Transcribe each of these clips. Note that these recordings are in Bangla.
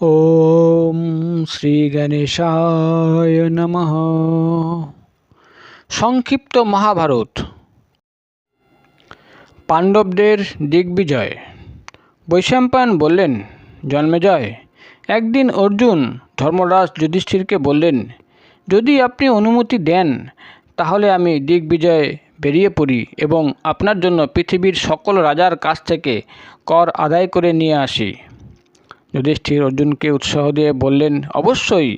ওম শ্রী গণেশায় নমঃ। সংক্ষিপ্ত মহাভারত। পাণ্ডবদের দিগ্বিজয়। বৈশাম্পায়ন বললেন জন্মেজয় একদিন অর্জুন ধর্মরাজ যুধিষ্ঠিরকে বললেন, যদি আপনি অনুমতি দেন, তাহলে আমি দিগ্বিজয়ে বেরিয়ে পড়ি এবং আপনার জন্য পৃথিবীর সকল রাজার কাছ থেকে কর আদায় করে নিয়ে আসি। যুধিষ্ঠির অর্জুনকে উৎসাহ দিয়ে বললেন, অবশ্যই,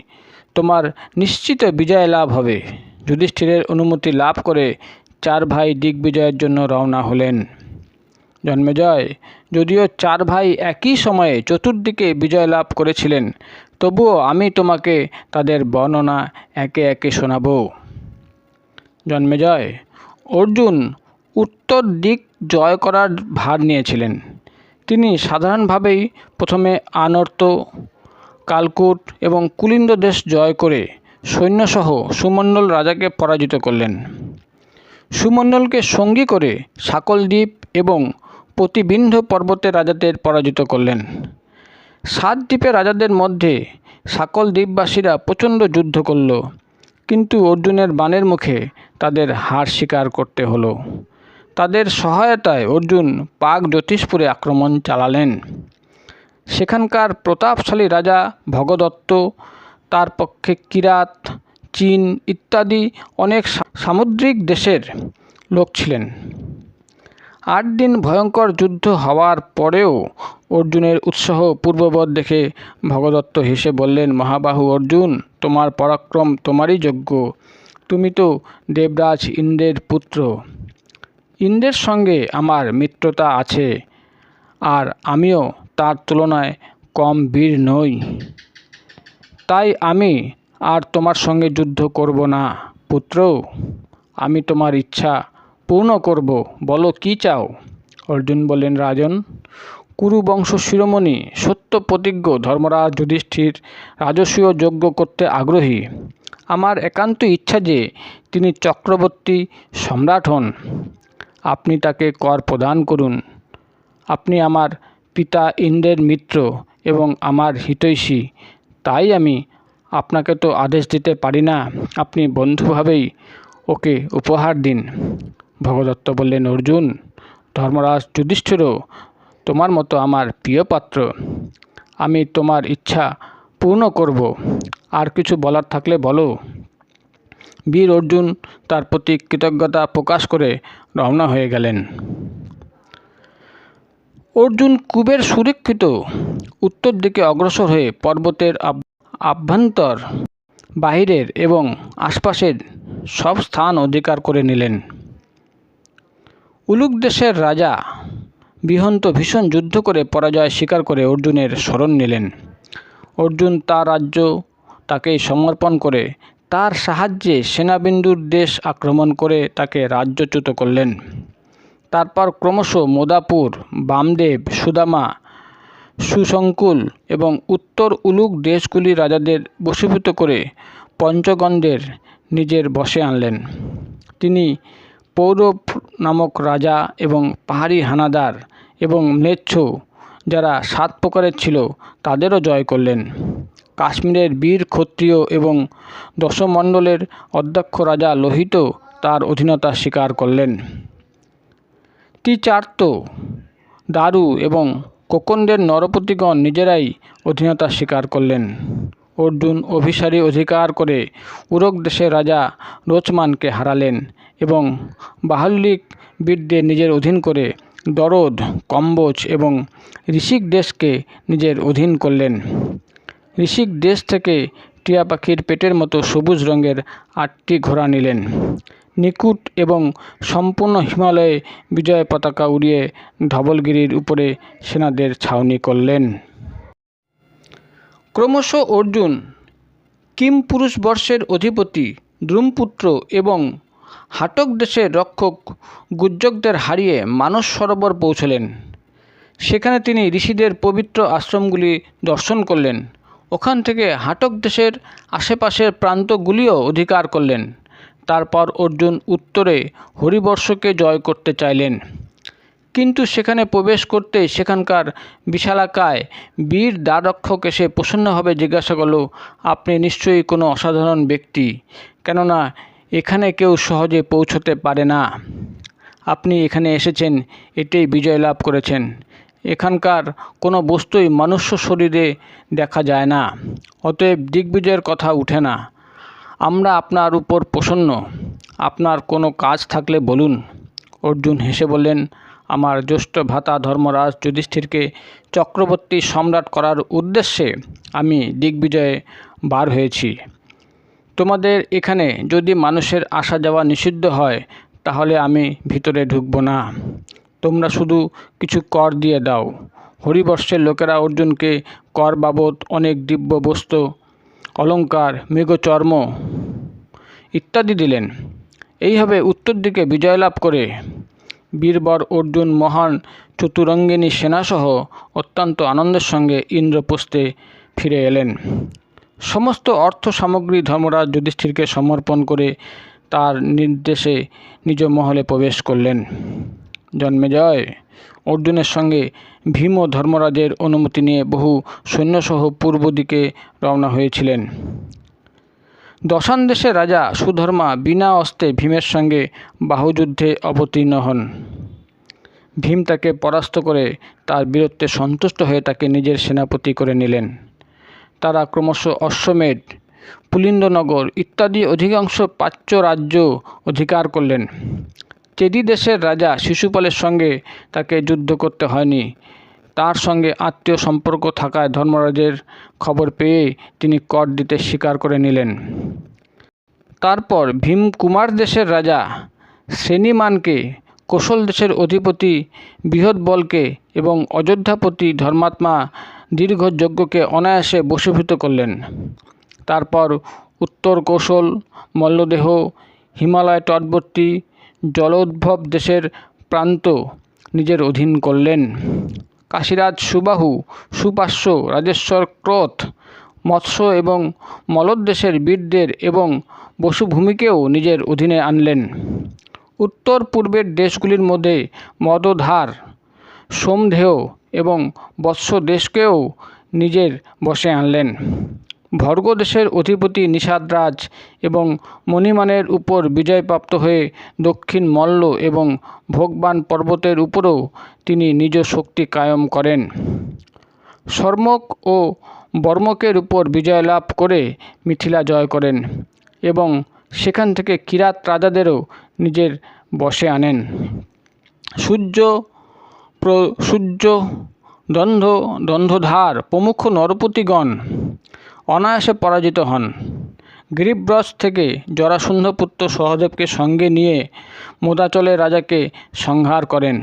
তোমার নিশ্চিত বিজয় লাভ হবে। যুধিষ্ঠিরের অনুমতি লাভ করে চার ভাই দিগ্বিজয়ের জন্য রওনা হলেন। জন্মেজয় যদিও চার ভাই একই সময়ে চতুর্দিকে বিজয় লাভ করেছিলেন, তবুও আমি তোমাকে তাদের বর্ণনা একে একে শোনাব। জন্মেজয় অর্জুন উত্তর দিক জয় করার ভার নিয়েছিলেন। তিনি সাধারণভাবেই প্রথমে আনর্ত, কালকুট এবং কুলিন্দ দেশ জয় করে সৈন্যসহ সুমণ্ডল রাজাকে পরাজিত করলেন। সুমণ্ডলকে সঙ্গী করে সাকলদ্বীপ এবং প্রতিবিন্ধ পর্বতের রাজাদের পরাজিত করলেন। সাত দ্বীপে রাজাদের মধ্যে সকল দ্বীপবাসীরা প্রচণ্ড যুদ্ধ করল, কিন্তু অর্জুনের বাণের মুখে তাদের হার স্বীকার করতে হলো। তাদের সহায়তায় অর্জুন পাক জ্যোতিষপুরে আক্রমণ চালালেন। সেখানকার প্রতাপশালী রাজা ভগদত্ত, তার পক্ষে কিরাত, চীন ইত্যাদি অনেক সামুদ্রিক দেশের লোক ছিলেন। আট দিন ভয়ঙ্কর যুদ্ধ হওয়ার পরেও অর্জুনের উৎসাহ পূর্ববৎ দেখে ভগদত্ত হেসে বললেন, মহাবাহু অর্জুন, তোমার পরাক্রম তোমারই যোগ্য। তুমি তো দেবরাজ ইন্দ্রের পুত্র। ইন্দ্রের সঙ্গে আমার মিত্রতা আছে, আর আমিও তার তুলনায় কম বীর নই। তাই আমি আর তোমার সঙ্গে যুদ্ধ করব না, পুত্র। আমি তোমার ইচ্ছা পূর্ণ করব, বলো কি চাও? অর্জুন বললেন, রাজন কুরু বংশ শিরোমণি সত্য প্রতিজ্ঞ ধর্মরাজ যুধিষ্ঠির রাজস্বীয় যজ্ঞ করতে আগ্রহী। আমার একান্ত ইচ্ছা যে তিনি চক্রবর্তী সম্রাট হন। আপনি তাকে কর প্রদান করুন। আপনি আমার পিতা ইন্দ্রের মিত্র এবং আমার হিতৈষী। তাই আমি আপনাকে তো আদেশ দিতে পারি না। আপনি বন্ধুভাবেই ওকে উপহার দিন। ভগদত্ত বললেন, অর্জুন, ধর্মরাজ যুধিষ্ঠিরও তোমার মতো আমার প্রিয় পাত্র। আমি তোমার ইচ্ছা পূর্ণ করব। আর কিছু বলার থাকলে বলো। বীর অর্জুন তার প্রতি কৃতজ্ঞতা প্রকাশ করে রওনা হয়ে গেলেন। অর্জুন কুবের সুরক্ষিত উত্তর দিকে অগ্রসর হয়ে পর্বতের আভ্যন্তর বাহিরের এবং আশপাশের সব স্থান অধিকার করে নিলেন। উলুক দেশের রাজা বিহন্ত ভীষণ যুদ্ধ করে পরাজয় স্বীকার করে অর্জুনের স্মরণ নিলেন। অর্জুন তার রাজ্য তাকে সমর্পণ করে তার সাহায্যে সেনাবিন্দুর দেশ আক্রমণ করে তাকে রাজ্যচ্যুত করলেন। তারপর ক্রমশ মোদাপুর, বামদেব, সুদামা, সুসংকুল এবং উত্তর উলুক দেশগুলি রাজাদের বশীভূত করে পঞ্চগণদের নিজের বসে আনলেন। তিনি পৌরব নামক রাজা এবং পাহাড়ি হানাদার এবং ম্লেচ্ছ যারা সাত প্রকারের ছিল, তাদেরও জয় করলেন। কাশ্মীরের বীর ক্ষত্রিয় এবং দশমণ্ডলের অধ্যক্ষ রাজা লোহিত তার অধীনতা স্বীকার করলেন। ত্রিচার্ত দারু এবং কোকন্দের নরপতিগণ নিজেরাই অধীনতা স্বীকার করলেন। অর্জুন অভিসারী অধিকার করে উরক দেশের রাজা রোচমানকে হারালেন এবং বাহল্লিক বীরদের নিজের অধীন করে দরদ, কম্বোজ এবং ঋষিক দেশকে নিজের অধীন করলেন। ঋষিক দেশ থেকে টিয়া পাখির পেটের মতো সবুজ রঙের আটটি ঘোড়া নিলেন। নিকুট এবং সম্পূর্ণ হিমালয়ে বিজয় পতাকা উড়িয়ে ধবলগিরির উপরে সেনাদের ছাউনি করলেন। ক্রমশ অর্জুন, কিম পুরুষ বর্ষের অধিপতি দ্রুমপুত্র এবং হাটক দেশের রক্ষক গুজ্জকদের হারিয়ে মানস সরোবর পৌঁছলেন। সেখানে তিনি ঋষিদের পবিত্র আশ্রমগুলি দর্শন করলেন। ওখান থেকে হাটক দেশের আশেপাশের প্রান্তগুলিও অধিকার করলেন। তারপর অর্জুন উত্তরে হরিবর্ষকে জয় করতে চাইলেন। কিন্তু সেখানে প্রবেশ করতে সেখানকার বিশালাকায় বীর দ্বারক্ষক এসে প্রসন্নভাবে জিজ্ঞাসা করল, আপনি নিশ্চয়ই কোনো অসাধারণ ব্যক্তি, কেননা এখানে কেউ সহজে পৌঁছতে পারে না। আপনি এখানে এসেছেন এতেই বিজয় লাভ করেছেন। এখানকার কোনো বস্তুই মনুষ্য শরীরে দেখা যায় না, অতএব দিগ্বিজয়ের কথা উঠে না। আমরা আপনার উপর প্রসন্ন। আপনার কোনো কাজ থাকলে বলুন। অর্জুন হেসে বললেন, আমার জ্যেষ্ঠ ভ্রাতা ধর্মরাজ যুধিষ্ঠিরকে চক্রবর্তী সম্রাট করার উদ্দেশ্যে আমি দিগ্বিজয়ে বার হয়েছি। তোমাদের এখানে যদি মানুষের আসা যাওয়া নিষিদ্ধ হয়, তাহলে আমি ভিতরে ঢুকবো না। তোমরা শুধু কিছু কর দিয়ে দাও। হরিবর্ষের লোকেরা অর্জুনকে কর বাবদ অনেক দিব্য বস্তু, অলঙ্কার, মৃগচর্ম ইত্যাদি দিলেন। এইভাবে উত্তর দিকে বিজয় লাভ করে। বীরবর, অর্জুন, মহান চতুরঙ্গিনী সেনাসহ অত্যন্ত আনন্দের সঙ্গে ইন্দ্রপ্রস্থে ফিরে এলেন। সমস্ত অর্থ সামগ্রী ধর্মরাজ যুধিষ্ঠিরকে সমর্পণ করে তার নির্দেশে নিজ মহলে প্রবেশ করলেন। জন্মেজয় অর্জুনের সঙ্গে ভীম ও ধর্মরাজের অনুমতি নিয়ে বহু সৈন্যসহ পূর্ব দিকে রওনা হয়েছিলেন। দশান দেশের রাজা সুধর্মা বিনা অস্ত্রে ভীমের সঙ্গে বাহুযুদ্ধে অবতীর্ণ হন। ভীম তাকে পরাস্ত করে তার বীরত্বে সন্তুষ্ট হয়ে তাকে নিজের সেনাপতি করে নিলেন। তারা ক্রমশ অশ্বমেধ পুলিন্দনগর ইত্যাদি অধিকাংশ প্রাচ্য রাজ্য অধিকার করলেন। চেদি দেশের রাজা শিশুপালের সঙ্গে তাকে যুদ্ধ করতে হয়নি। তার সঙ্গে আত্মীয় সম্পর্ক থাকায় ধর্মরাজের খবর পেয়ে তিনি কর দিতে স্বীকার করে নিলেন। তারপর ভীম কুমার দেশের রাজা শ্রেণীমানকে, কোশল দেশের অধিপতি বৃহৎবলকে এবং অযোধ্যাপতি ধর্মাত্মা দীর্ঘযজ্ঞকে অনায়াসে বশীভূত করলেন। তারপর উত্তর কৌশল, মল্লদেহ, হিমালয় তটবর্তী জলোদ্ভব দেশের প্রান্ত নিজের অধীন করলেন। কাশীরাজ সুবাহু, সুপার্শ্ব, রাজেশ্বর ক্রোধ মৎস্য এবং মলদ্দেশের বীরদের এবং বসুভূমিকেও নিজের অধীনে আনলেন। উত্তর পূর্বের দেশগুলির মধ্যে মদধার, সোমধেয় এবং বৎস দেশকেও নিজের বশে আনলেন। ভর্গ দেশের অধিপতি নিষাদরাজ এবং মণিমানের উপর বিজয়প্রাপ্ত হয়ে দক্ষিণ মল্ল এবং ভোগবান পর্বতের উপরও তিনি নিজ শক্তি কায়েম করেন। সর্মক ও বর্মকের উপর বিজয় লাভ করে মিথিলা জয় করেন এবং সেখান থেকে কিরাত রাজাদেরও নিজের বসে আনেন। সূর্য সূর্য দন্ধ, দন্ধধার প্রমুখ নরপতিগণ অনায়াসে পরাজিত হন। গিরিব্রজ থেকে জরাসন্ধপুত্র সহদেবকে সঙ্গে নিয়ে মোদাচলের রাজাকে সংহার করেন।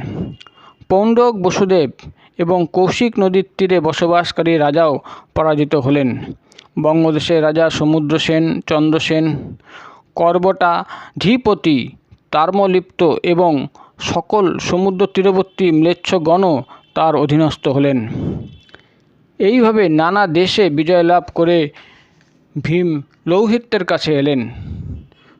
পৌণ্ডক বসুদেব এবং কৌশিক নদীর তীরে বসবাসকারী রাজাও পরাজিত হলেন। বঙ্গদেশের রাজা সমুদ্রসেন চন্দ্রসেন করবটা, ধীপতি, তার্মলিপ্ত এবং সকল সমুদ্র তীরবর্তী ম্লেচ্ছগণও তার অধীনস্থ হলেন। এইভাবে নানা দেশে বিজয় লাভ করে ভীম লৌহিত্যের কাছে এলেন।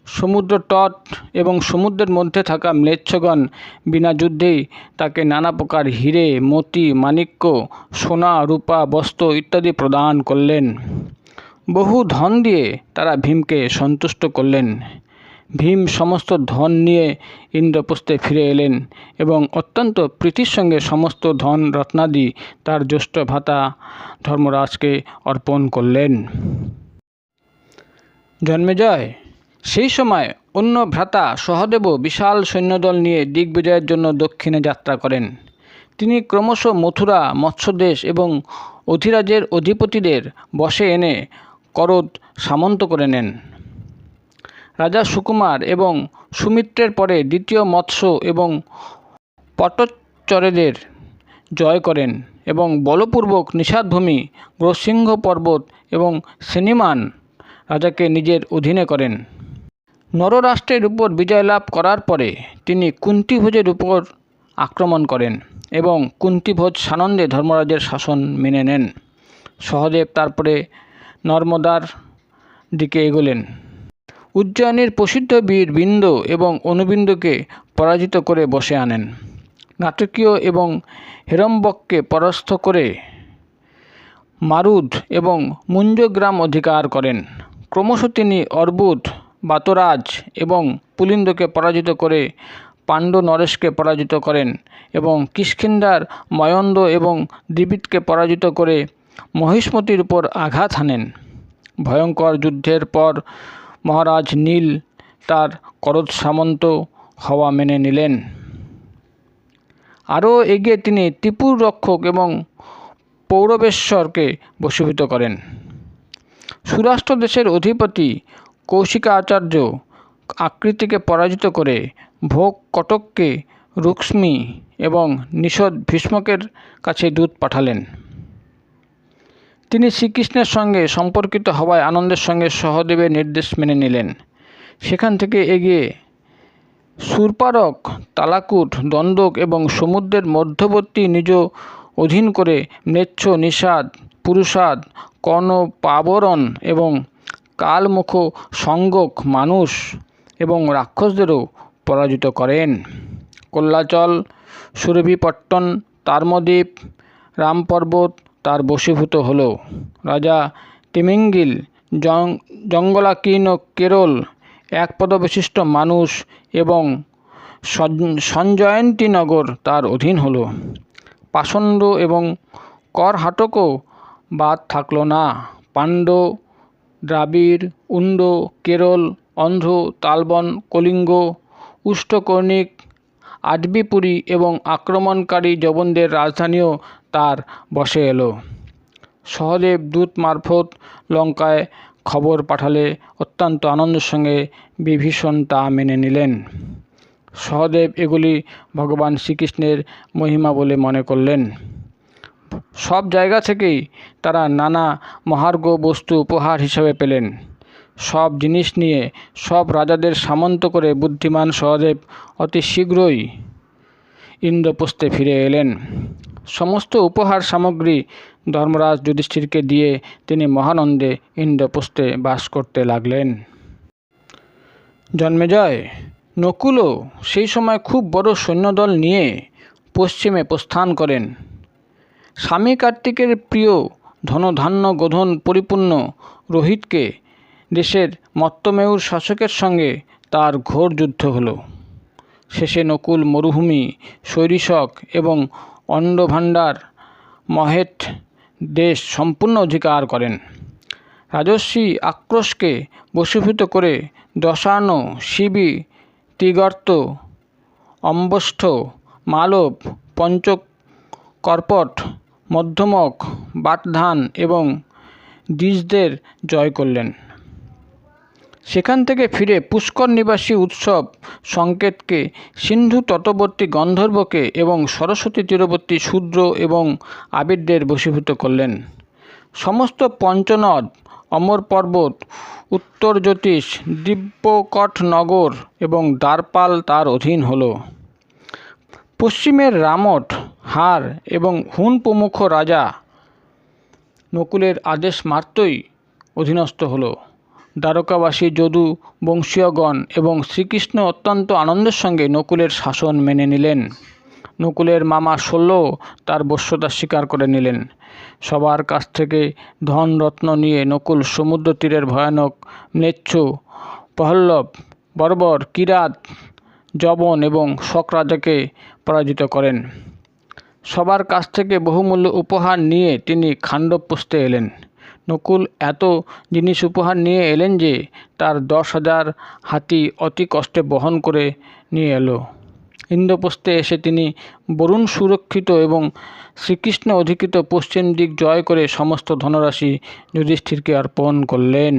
সমুদ্র তট এবং সমুদ্রের মধ্যে থাকা ম্লেচ্ছগণ বিনা যুদ্ধেই তাকে নানা প্রকার হিরে, মতি, মাণিক্য, সোনা, রূপা, বস্ত্র ইত্যাদি প্রদান করলেন। বহু ধন দিয়ে তারা ভীমকে সন্তুষ্ট করলেন। ভীম সমস্ত ধন নিয়ে ইন্দ্রপ্রস্থে ফিরে এলেন এবং অত্যন্ত প্রীতির সঙ্গে সমস্ত ধন রত্নাদি তার জ্যেষ্ঠ ভাতা ধর্মরাজকে অর্পণ করলেন। জন্মেজয় সেই সময় অন্য ভ্রাতা সহদেবও বিশাল সৈন্যদল নিয়ে দিগ্বিজয়ের জন্য দক্ষিণে যাত্রা করেন। তিনি ক্রমশ মথুরা, মৎস্যদেশ এবং অধিরাজের অধিপতিদের বসে এনে করদ সামন্ত করে নেন। রাজা সুকুমার এবং সুমিত্রের পরে দ্বিতীয় মৎস্য এবং পটচ্চরেদের জয় করেন এবং বলপূর্বক নিষাদভূমি গ্রসিংহ পর্বত এবং সেনিমান রাজাকে নিজের অধীনে করেন। নররাষ্ট্রের উপর বিজয় লাভ করার পরে তিনি কুন্তিভোজের উপর আক্রমণ করেন এবং কুন্তিভোজ সানন্দে ধর্মরাজের শাসন মেনে নেন। সহদেব তারপরে নর্মদার দিকে এগোলেন। উজ্জয়িনীর প্রসিদ্ধ বীর বিন্দ এবং অনুবিন্দকে পরাজিত করে বসে আনেন। নাটকীয় এবং হেরম্বককে পরাস্ত করে মারুদ এবং মুঞ্জগ্রাম অধিকার করেন। ক্রমশ তিনি অর্বুদ, বাতরাজ এবং পুলিন্দকে পরাজিত করে পাণ্ড নরেশকে পরাজিত করেন এবং কিষ্কিন্দার ময়ন্দ এবং দ্বিবিদকে পরাজিত করে মহিষ্মতির উপর আঘাত হানেন। ভয়ঙ্কর যুদ্ধের পর মহারাজ নীল তার করদ সামন্ত হওয়া মেনে নিলেন। আরও এগিয়ে তিনি ত্রিপুর রক্ষক এবং পৌরবেশ্বরকে বশীভূত করেন। সুরাষ্ট্র দেশের অধিপতি কৌশিকাচার্য আকৃতিকে পরাজিত করে ভোগ কটককে রুক্ষ্মী এবং নিষদ ভীষ্মকের কাছে দূত পাঠালেন। তিনি শ্রীকৃষ্ণের সঙ্গে সম্পর্কিত হওয়ায় আনন্দের সঙ্গে সহদেবের নির্দেশ মেনে নিলেন। সেখান থেকে এগিয়ে সুরপারক, তালাকুট দণ্ডক এবং সমুদ্রের মধ্যবর্তী নিজ অধীন করে ম্লেচ্ছ, নিষাদ, পুরুষাদ কর্ণ পাবরণ এবং কালমুখ, সঙ্গক, মানুষ এবং রাক্ষসদেরও পরাজিত করেন। কল্লাচল, সুরভিপট্টন, তার্মদ্বীপ, রামপর্বত তার বশীভূত হল। রাজা তিমিঙ্গিল জঙ্গলাকীর্ণ কেরল, এক পদবিশিষ্ট মানুষ এবং সঞ্জয়ন্তীনগর তার অধীন হল। পাষণ্ড এবং করহাটকও বাদ থাকল না। পাণ্ড, দ্রাবিড়, উন্ড, কেরল, অন্ধ্র, তালবন, কলিঙ্গ উষ্টকর্ণিক আডবিপুরী এবং আক্রমণকারী যবনদের রাজধানীও তার বসে এলো। সহদেব দূত মারফত লঙ্কায় খবর পাঠালে অত্যন্ত আনন্দের সঙ্গে বিভীষণ তা মেনে নিলেন। সহদেব এগুলি ভগবান শ্রীকৃষ্ণের মহিমা বলে মনে করলেন। সব জায়গা থেকেই তারা নানা মহার্ঘ বস্তু উপহার হিসাবে পেলেন। সব জিনিস নিয়ে সব রাজাদের সামন্ত করে বুদ্ধিমান সহদেব অতি শীঘ্রই ইন্দ্রপ্রস্থে ফিরে এলেন। সমস্ত উপহার সামগ্রী ধর্মরাজ যুধিষ্ঠিরকে দিয়ে তিনি মহানন্দে ইন্দ্রপ্রস্থে বাস করতে লাগলেন। জন্মেজয় নকুলও সেই সময় খুব বড় সৈন্যদল নিয়ে পশ্চিমে প্রস্থান করেন। স্বামী কার্তিকের প্রিয় ধনধান্য গোধন পরিপূর্ণ রোহিতকে দেশের মত্তমেয়ুর শাসকের সঙ্গে তার ঘোর যুদ্ধ হলো। শেষে নকুল মরুভূমি, শৈরিশক এবং অন্ডভাণ্ডার মহেট দেশ সম্পূর্ণ অধিকার করেন। রাজস্বী আক্রোশকে বশীভূত করে দশানো শিবি তিগর্ত অম্বষ্ঠ, মালব পঞ্চকর্পট মধ্যমক, বাটধান এবং দ্বিজদের জয় করলেন। সেখান থেকে ফিরে পুষ্কর নিবাসী উৎসব সংকেতকে, সিন্ধু তটবর্তী গন্ধর্বকে এবং সরস্বতী তীরবর্তী শূদ্র এবং আবিরদের বশীভূত করলেন। সমস্ত পঞ্চনদ, অমর পর্বত, উত্তর জ্যোতিষ দিব্যকটনগর এবং দ্বারপাল তার অধীন হল। পশ্চিমের রামট হার এবং হুন প্রমুখ রাজা নকুলের আদেশ মাত্রই অধীনস্থ হল। দ্বারকাবাসী যদু বংশীয়গণ এবং শ্রীকৃষ্ণ অত্যন্ত আনন্দের সঙ্গে নকুলের শাসন মেনে নিলেন। নকুলের মামা শল্য তার বশ্যতা স্বীকার করে নিলেন। সবার কাছ থেকে ধন রত্ন নিয়ে নকুল সমুদ্র তীরের ভয়ানক ম্লেচ্ছ প্রহল্লভ বর্বর, কিরাত জবন এবং শক রাজাকে পরাজিত করেন। সবার কাছ থেকে বহুমূল্য উপহার নিয়ে তিনি খাণ্ডবপুস্তে এলেন। নকুল এত জিনিস উপহার নিয়ে এলেন যে তার দশ হাজার হাতি অতি কষ্টে বহন করে নিয়ে এলো। ইন্দ্রপ্রস্থে এসে তিনি বরুণ সুরক্ষিত এবং শ্রীকৃষ্ণ অধিকৃত পশ্চিম দিক জয় করে সমস্ত ধনরাশি যুধিষ্ঠিরকে অর্পণ করলেন।